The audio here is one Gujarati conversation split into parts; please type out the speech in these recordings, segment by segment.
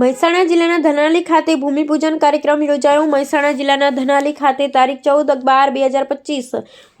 મહેસાણા જિલ્લાના ધનાલી ખાતે ભૂમિપૂજન કાર્યક્રમ યોજાયો. મહેસાણા જિલ્લાના ધનાલી ખાતે તારીખ ચૌદ બાર બે હજાર પચીસ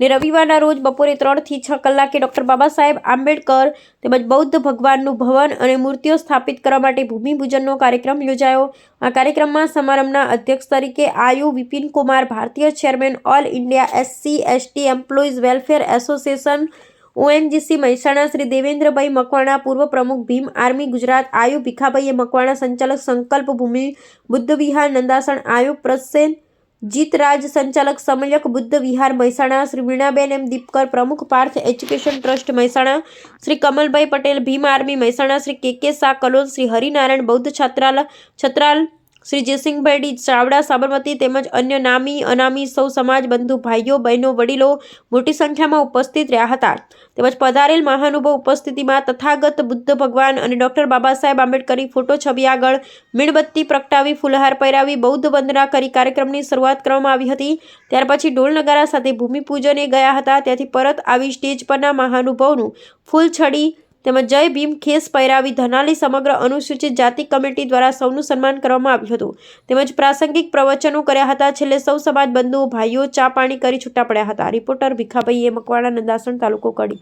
ને રવિવારના રોજ બપોરે ત્રણથી છ કલાકે ડૉક્ટર બાબા સાહેબ આંબેડકર તેમજ બૌદ્ધ ભગવાનનું ભવન અને મૂર્તિઓ સ્થાપિત કરવા માટે ભૂમિપૂજનનો કાર્યક્રમ યોજાયો. આ કાર્યક્રમમાં સમારંભના અધ્યક્ષ તરીકે આયુ વિપિન કુમાર, ભારતીય chairman all India SC, ST employees welfare association ONGC Mehsana Shri Devendrabhai Makwana, પૂર્વ પ્રમુખ ભીમ આર્મી ગુજરાત આયુ ભીખાભાઈએ મકવાણા, સંચાલક સંકલ્પ ભૂમિ, બુદ્ધ વિહાર નંદાસણ આયુ પ્રસેન જીતરાજ સંચાલક સમયક, બુદ્ધ વિહાર મહેસાણા, શ્રી વીણાબેન એમ દીપકર, પ્રમુખ Parth education trust Mehsana, Shri Kamalbhai Patel, Bhim army Mehsana, Shri K K Shah Kalol, Shri Harinarayan બૌદ્ધ છત્રાલ છત્રાલ શ્રી જયસિંહભાઈ ચાવડા, સાબરમતી તેમજ અન્ય નામી અનામી સૌ સમાજ બંધુ ભાઈઓ, બહેનો, વડીલો મોટી સંખ્યામાં ઉપસ્થિત રહ્યા હતા. તેમજ પધારેલ મહાનુભાવ ઉપસ્થિતિમાં તથાગત બુદ્ધ ભગવાન અને ડૉક્ટર બાબા સાહેબ આંબેડકરની ફોટો છબી આગળ મીણબત્તી પ્રગટાવી, ફૂલહાર પહેરાવી, બૌદ્ધ વંદના કરી કાર્યક્રમની શરૂઆત કરવામાં આવી હતી. ત્યાર પછી ઢોલ નગારા સાથે ભૂમિપૂજને ગયા હતા. ત્યાંથી પરત આવી સ્ટેજ પરના મહાનુભાવનું ફૂલ છડી તેમજ જય ભીમ ખેસ પહેરાવી ધનાલી સમગ્ર અનુસૂચિત જાતિ કમિટી દ્વારા સૌનું સન્માન કરવામાં આવ્યું હતું. તેમજ પ્રાસંગિક પ્રવચનો કર્યા હતા. છેલ્લે સૌ સમાજ બંધુઓ, ભાઈઓ ચા પાણી કરી છૂટા પડ્યા હતા. રિપોર્ટર ભીખાભાઈએ મકવાણા, નંદાસણ તાલુકો કડી.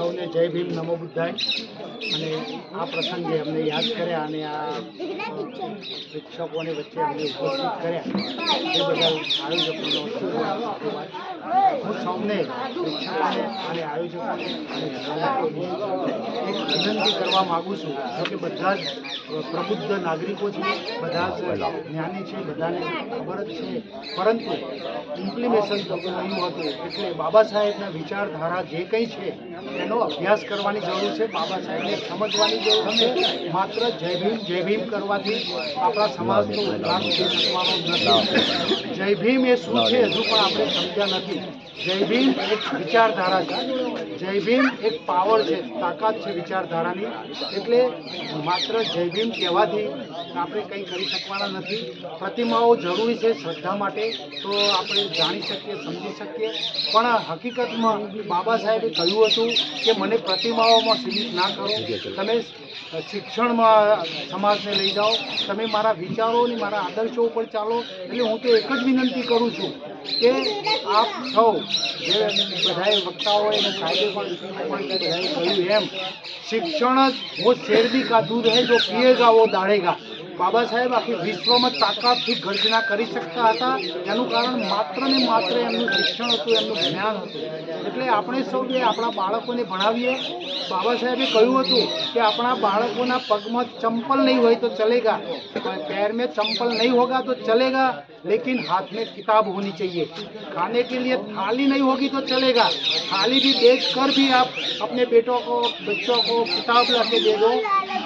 સૌને જય ભીમ નમો બુદ્ધાય. અને આ પ્રસંગે અમને યાદ કર્યા અને આ શિક્ષકોની વચ્ચે અમને ઉપસ્થિત કર્યા. એ બદલ આયોજકોનો હું સૌને શિક્ષકોને અને આયોજકોને એક વિનંતી કરવા માગું છું. જો કે બધા જ પ્રબુદ્ધ નાગરિકો છે, બધા જ જ્ઞાની છે, બધાને ખબર જ છે. પરંતુ ઇમ્પ્લિમેશન નહીં હતું એટલે બાબા સાહેબના વિચારધારા જે કંઈ છે એનો અભ્યાસ કરવાની જરૂર છે. બાબા સાહેબને સમજવાની જરૂર છે. માત્ર જય ભીમ જય ભીમ કરવાથી આપણા સમાજનો ઉદ્ધાર નથી. જય ભીમ એ શું છે, હજુ પણ આપણે સમજ્યા નથી. જય ભીમ એક વિચારધારા છે. જય ભીમ એક પાવર છે, તાકાત છે વિચારધારાની. એટલે માત્ર જય ભીમ કહેવાથી આપણે કંઈ કરી શકવાના નથી. પ્રતિમાઓ જરૂરી છે શ્રદ્ધા માટે, તો આપણે જાણી શકીએ, સમજી શકીએ. પણ હકીકતમાં બાબા સાહેબે કહ્યું હતું કે મને પ્રતિમાઓમાં સીમિત ના કરો. તમે શિક્ષણમાં સમાજને લઈ જાઓ. તમે મારા વિચારો અને મારા આદર્શો ઉપર ચાલો. એટલે હું તો એક જ વિનંતી કરું છું કે આપ સૌ કહું જે વક્તાઓએ અને સાહેબે પણ બધાએ કહ્યું એમ. શિક્ષણ જ હું શેર ભી કાધું રહે જો પીએગા, વો દાઢેગા. બાબા સાહેબ આખી વિશ્વમાં તાકાતથી ગર્જના કરી શકતા હતા એનું કારણ માત્ર ને માત્ર એમનું શિક્ષણ હતું એમનું જ્ઞાન હતું એટલે આપણે સૌ જે આપણા બાળકોને ભણાવીએ બાબા સાહેબે કહ્યું હતું કે આપણા બાળકોના પગમાં ચંપલ નહીં હોય તો ચલેગા पैर में चंपल नहीं होगा तो चलेगा लेकिन हाथ में किताब होनी चाहिए खाने के लिए थाली नहीं होगी तो चलेगा थाली भी बेच कर भी आप अपने बेटों को बच्चों को किताब ला के दे दो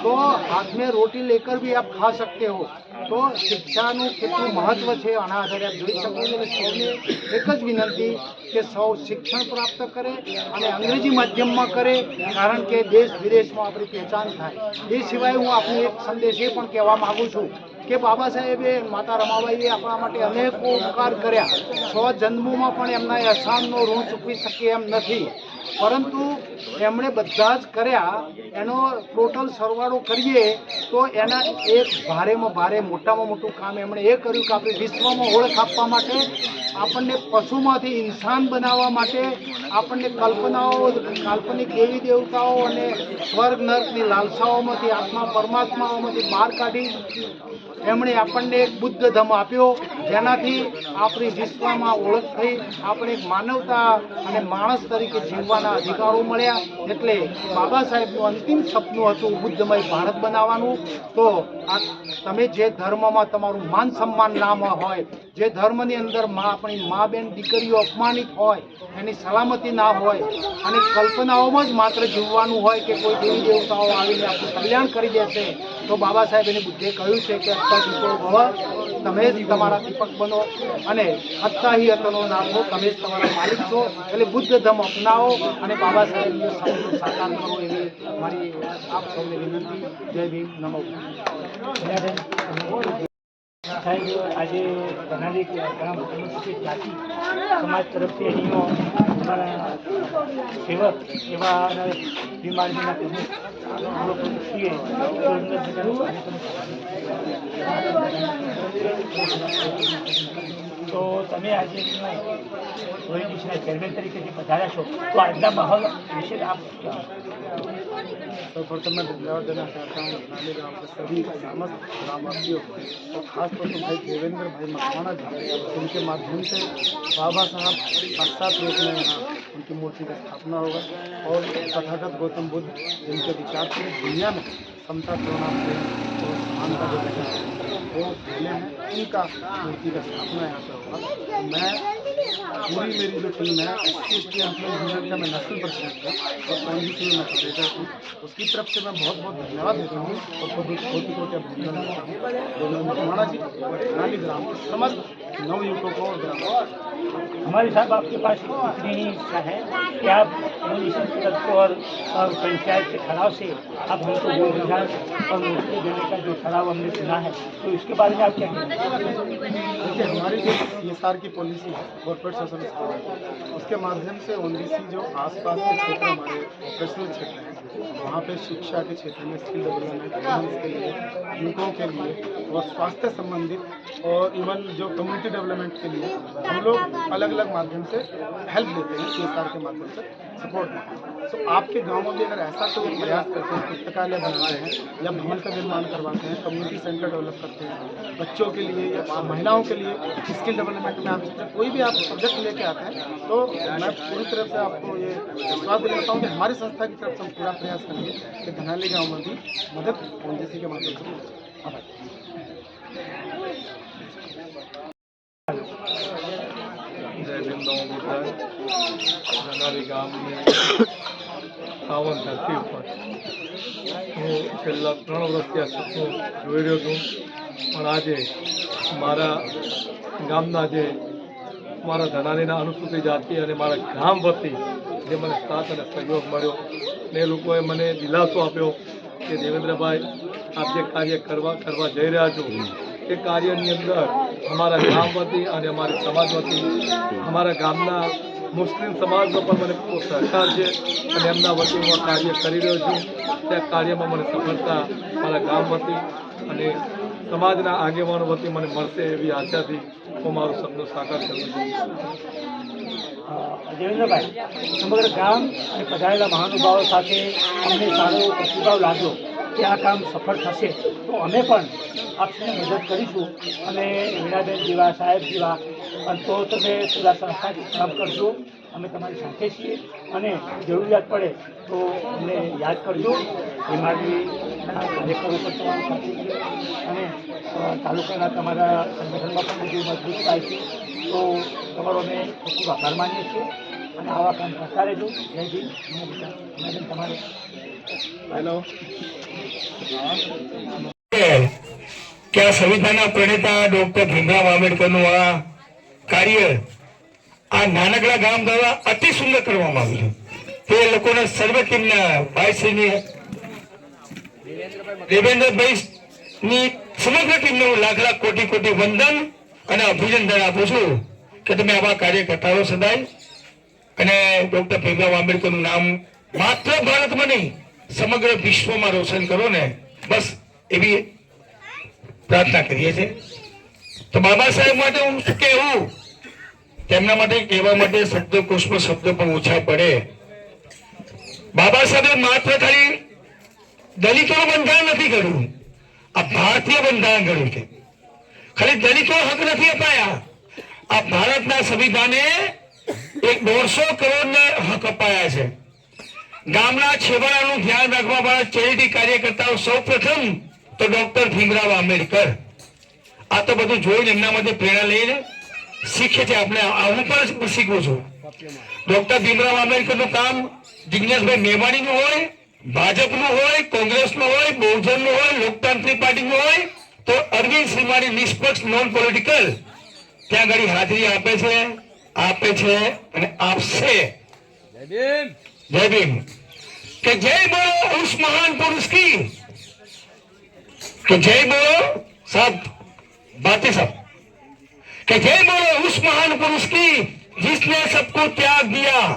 तो हाथ में रोटी लेकर भी आप खा सकते हो તો શિક્ષાનું કેટલું મહત્વ છે આના આધારે આપ જોઈ શકો છો એટલે સૌને એક જ વિનંતી કે સૌ શિક્ષણ પ્રાપ્ત કરે અને અંગ્રેજી માધ્યમમાં કરે કારણ કે દેશ વિદેશમાં આપણી પહેચાન થાય એ સિવાય હું આપને એક સંદેશ એ પણ કહેવા માગું છું કે બાબા સાહેબે માતા રમાબાઈએ આપણા માટે અનેકો ઉપકાર કર્યા સો જન્મોમાં પણ એમના અહેસાનનો ઋણ ચૂકવી શકીએ એમ નથી પરંતુ એમણે બધા જ કર્યા. એનો ટોટલ સરવાળો કરીએ તો એના એક ભારેમાં ભારે, મોટામાં મોટું કામ એમણે એ કર્યું કે આપણે વિશ્વમાં ઓળખ આપવા માટે, આપણને પશુમાંથી ઇન્સાન બનાવવા માટે, આપણને કલ્પનાઓ, કાલ્પનિક દેવી દેવતાઓ અને સ્વર્ગ, નર્કની લાલસાઓમાંથી, આત્મા, પરમાત્માઓમાંથી બહાર કાઢી એમણે આપણને એક બુદ્ધ ધમ આપ્યો, જેનાથી આપણી વિશ્વમાં ઓળખ થઈ, આપણે માનવતા અને માણસ તરીકે જીવવાના અધિકારો મળ્યા એટલે બાબા સાહેબનું અંતિમ સપનું હતું બુદ્ધમય ભારત બનાવવાનું. તો આ તમે જે ધર્મમાં તમારું માન સન્માન નામ હોય, જે ધર્મની અંદર મા આપણી મા બેન દીકરીઓ અપમાનિત હોય, એની સલામતી ના હોય, અને કલ્પનાઓમાં જ માત્ર જીવવાનું હોય કે કોઈ દેવી દેવતાઓ આવીને આપણું કલ્યાણ કરી દેશે, તો બાબા સાહેબ એની બુદ્ધે કહ્યું છે કે અત્તર ભવ. તમે જ તમારા દીપક બનો અને અત્તાહી અતનો નાખો તમે જ તમારા માલિક છો. એટલે બુદ્ધ ધમ અપનાવો અને બાબા સાહેબને સાકાર કરો એવી મારી આપ સૌને વિનંતી. જય ભીમ. નમો. સાહેબ આજે ધનાલી ઘણા અનુસૂચિત જાતિ સમાજ તરફથી અહીંનો અમારા સેવક એવા બીમારીના પ્રમુખ છીએ તો તમે આજે ઓએનજીસીના ચેરમેન તરીકેથી પધાર્યા છો. તો આજના માહોલ વિશે આપ सर्वप्रथम मैं धन्यवाद देना चाहता हूँ नाले गाँव के सभी समस्त ग्रामवासियों को और खासतौर पर भाई देवेंद्र भाई मकवाना जी उनके माध्यम से बाबा साहब साक्षात रूप में यहाँ उनकी मूर्ति का स्थापना होगा और तथागत गौतम बुद्ध जिनके विचार से दुनिया में समता करुणा प्रेम और समानता जो विचार है, वो फैले हैं उनका मूर्ति का स्थापना यहाँ पर होगा। मैं पूरी मेरी जो टीम है S C S T employee union का मैं नेशनल प्रेसिडेंट था और कांग्रेस में मैं कार्यरत हूँ। उसकी तरफ़ से मैं बहुत बहुत धन्यवाद देता हूँ और खुद कोटि कोटि अभिनंदन देता हूँ। जी और नाली ग्राम समस्त नवयुवकों को ग्राम हमारे साहब आपके पास इतनी ही इच्छा है कि आप के तरफ़ और, और पंचायत के ठहराव से आप हमको वो विधान और मूर्ति देने का जो ठहराव हमने सुना है तो इसके बारे में आप क्या देखिए हमारी जो एस की पॉलिसी है कॉर्पोरेट सोशल उसके माध्यम से ओनडीसी जो आसपास के क्षेत्र हमारे ऑपरेशनल क्षेत्र हैं वहाँ पे शिक्षा के क्षेत्र में स्किल डेवलपमेंट के लिए युवकों के लिए और स्वास्थ्य संबंधित और इवन जो कम्युनिटी डेवलपमेंट के लिए हम लोग अलग अलग माध्यम से हेल्प देते हैं सी के माध्यम से सपोर्ट देते हैं तो आपके गाँव में अगर ऐसा कोई तो प्रयास करते हैं, पुस्तकालय बनाते हैं, या भवन का निर्माण करवाते हैं कम्युनिटी सेंटर डेवलप करते हैं, बच्चों के लिए या महिलाओं के लिए स्किल डेवलपमेंट में आप कोई भी आप सब्जेक्ट लेके आते हैं तो मैं पूरी तरह से आपको ये विश्वास दिलाता हूँ कि हमारी संस्था की तरफ़ से हम पूरा प्रयास करेंगे कि धनाली गाँव में भी मदद पॉलिसी के माध्यम से जय भीम धनाली गाँव में પાવન ધરતી ઉપર. હું છેલ્લા ત્રણ વર્ષથી આ સપનું જોઈ રહ્યો છું. પણ આજે મારા ગામના જે મારા ધનાનીના અનુસૂચિત જાતિ અને મારા ગામ વતી જે મને સાથ અને સહયોગ મળ્યો, ને લોકોએ મને દિલાસો આપ્યો કે દેવેન્દ્રભાઈ, આપ જે કાર્ય કરવા કરવા જઈ રહ્યા છો, એ કાર્યની અંદર અમારા ગામ વતી અને અમારી સમાજ વતી, અમારા ગામના મુસ્લિમ સમાજનો પણ મને પૂરો સહકાર છે અને એમના વતી હું કાર્ય કરી રહ્યો છું. તે કાર્યમાં મને સફળતા મારા ગામ વતી અને સમાજના આગેવાનો વતી મને મળશે એવી આશાથી હું મારું સપનું સાકાર કરું છું. દેવેન્દ્રભાઈ, સમગ્ર ગામ અને પધારેલા મહાનુભાવો સાથે અમને સારો પ્રતિભાવ લાગ્યો કે આ કામ સફળ થશે. તો અમે પણ આપને મદદ કરીશું અને વીણાબેન જેવા, સાહેબ જેવા અને તો તમે પૂરા સંસ્થાથી કામ કરજો. અમે તમારી સાથે છીએ. અને જરૂરિયાત પડે તો અમને યાદ કરજો. બીમારીના કાર્યકરો પણ તમારી સાથે છે. અને તાલુકાના તમારા સંગઠનમાં પણ બધું મજબૂત થાય છે. તો તમારો અમે ખૂબ આભાર માનીએ છીએ. અને આવા કામ કરતા રહેજો. જયજી મેડમ તમારે હેલો કે આ સંવિધાનના પ્રણેતા ડૉક્ટર ભીમરાવ આંબેડકરનું આ કાર્ય આ નાનકડા ગામ દ્વારા અતિ સુંદર કરવામાં આવ્યું તે લોકોને સર્વ ટીમના ભાઈશ્રીની દેવેન્દ્રભાઈ ની સમગ્ર ટીમને હું લાખ લાખ કોટી કોટી વંદન અને અભિનંદન આપું છું કે તમે આવા કાર્ય કરતા રહો સદાય. અને ડોક્ટર ભીમરાવ આંબેડકરનું નામ માત્ર ભારતમાં નહીં, સમગ્ર વિશ્વમાં રોશન કરો ને. બસ એવી પ્રાર્થના કરીએ છીએ. તો બાબા સાહેબ માટે હું કહેવું? તેમના માટે કહેવા માટે શબ્દકોશમાં શબ્દ પણ ઓછા પડે. બાબા સાહેબે માત્ર ખાલી દલિતોનું બંધારણ નથી કર્યું આ ભારતીય બંધારણ કર્યું છે. ખાલી દલિતો હક નથી અપાયા. આ ભારતના સંવિધાને એક દોઢસો કરોડ હક અપાયા છે. ગામના છેવાડાનું ધ્યાન રાખવા વાળા ચેરિટી કાર્યકર્તાઓ સૌ પ્રથમ તો ડોક્ટર ભીમરાવ આંબેડકર. આ તો બધું જોઈને એમનામાંથી પ્રેરણા લઈને શીખે છે આપણે. હું પણ શીખું છું. ડોક્ટર ભીમરાવ આંબેડકરનું કામ જિજ્ઞાસભાઈ મેવાણીનું હોય, ભાજપનું હોય, કોંગ્રેસનું હોય, બહુજનનું હોય, લોકતાંત્રિક પાર્ટીનું હોય, તો અરવિંદ શ્રીમાણી નિષ્પક્ષ નોન પોલિટિકલ ત્યાં આગળ હાજરી આપે છે આપે છે અને આપશે. જય ભીમ. કે જય બોલો ઉસ મહાન પુરુષ કી? કે જય બોલો સાહેબ बातें सब। कि जय बोलो उस महान पुरुष की, जिसने सबको त्याग दिया।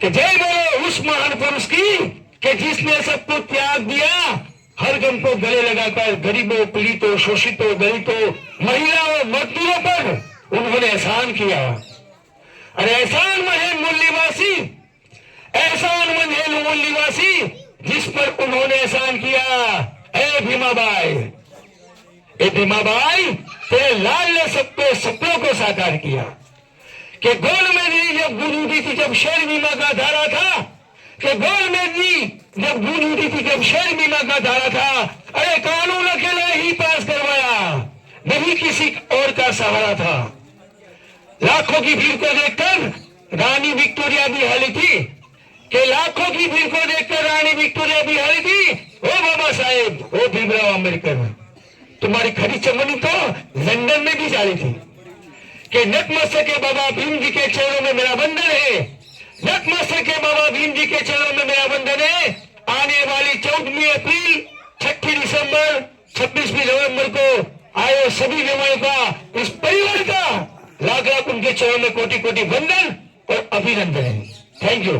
कि जय बोलो उस महान पुरुष की, कि जिसने सबको त्याग दिया। हर गम को गले लगाकर गरीबों, पीड़ितों, शोषितों, दलितों, महिलाओं, मजदूरों पर उन्होंने एहसान किया। और एहसान में है मूल निवासी एहसान में है मूल निवासी जिस पर उन्होंने एहसान किया। ए भीमाबाई। ए भीमाबाई तेरे लाल ने सबके सपनों को साकार किया कि गोल में दी जब गूंज उठी थी, जब शेर बीमा का धारा था, कि गोल में दी जब गूंज उठी थी, जब शेर बीमा का धारा था। अरे कानून अकेले ही पास करवाया, नहीं किसी और का सहारा था। लाखों की भीड़ को देखकर रानी विक्टोरिया भी हाली थी, कि लाखों की भीड़ को देखकर रानी विक्टोरिया भी हाली थी। ओ बाबा साहेब, ओ भीमराव अंबेडकर तुम्हारी खरी चमनी तो लंदन में भी जारी थी कि नतमस्तक के बाबा भीम जी के चरणों में मेरा वंदन है नतमस्तक के बाबा भीम जी के चरणों में मेरा वंदन है आने वाली चौदहवीं अप्रैल छठी दिसंबर छब्बीसवीं नवंबर को आए सभी जवानों का इस परिवार का लाख लाख उनके चरणों में कोटि कोटि वंदन और अभिनंदन है थैंक यू